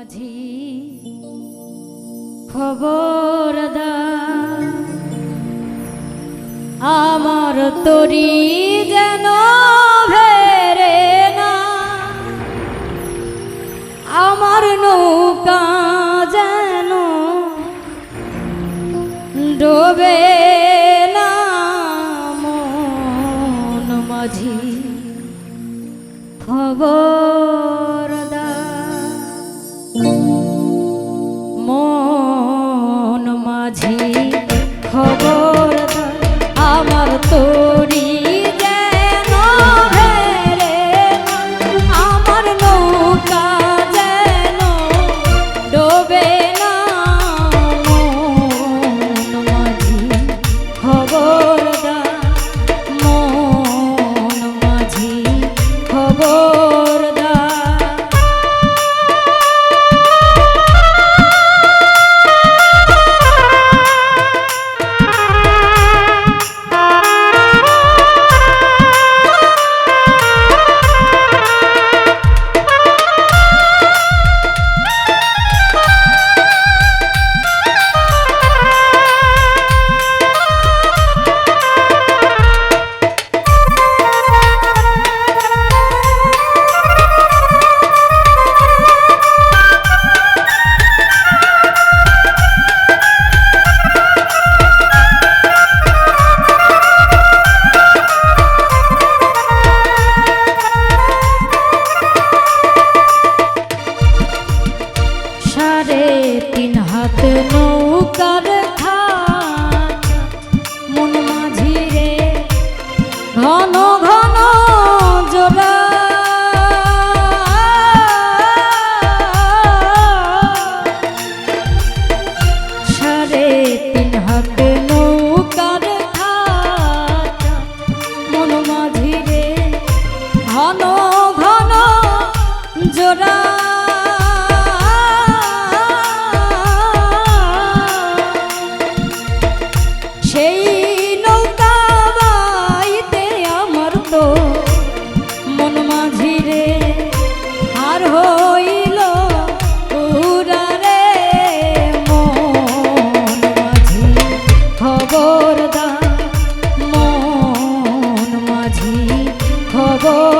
মাঝি খবর আমার তরি যেন ভেরে না। আমার নৌকা যেন ডোবে না। মন মাঝি খবর ঘন ঘন জোড়া। সেই নৌকা বাইতে আমার তো মন মাঝি রে, আর হইল পুরা রে মন মাঝি। খবর দা মন মাঝি, খবর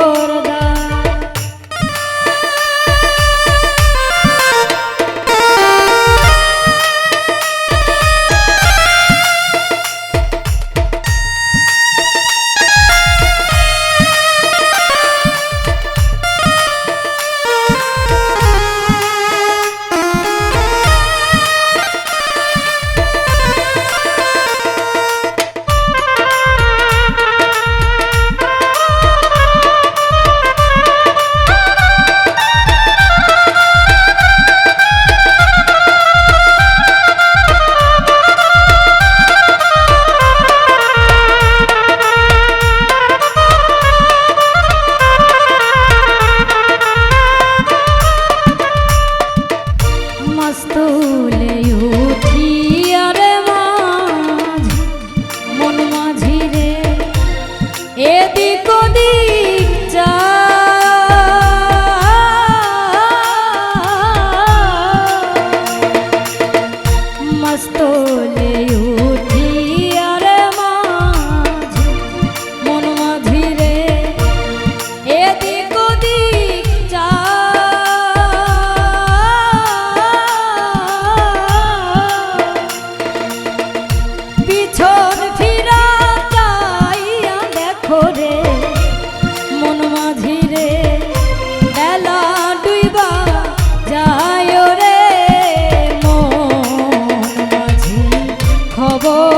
പോലെയോ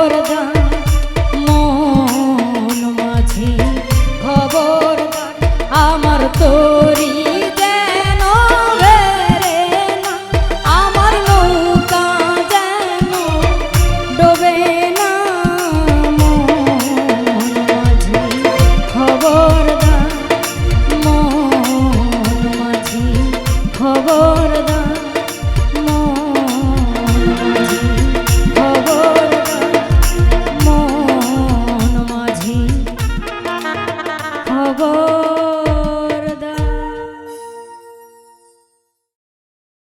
করদা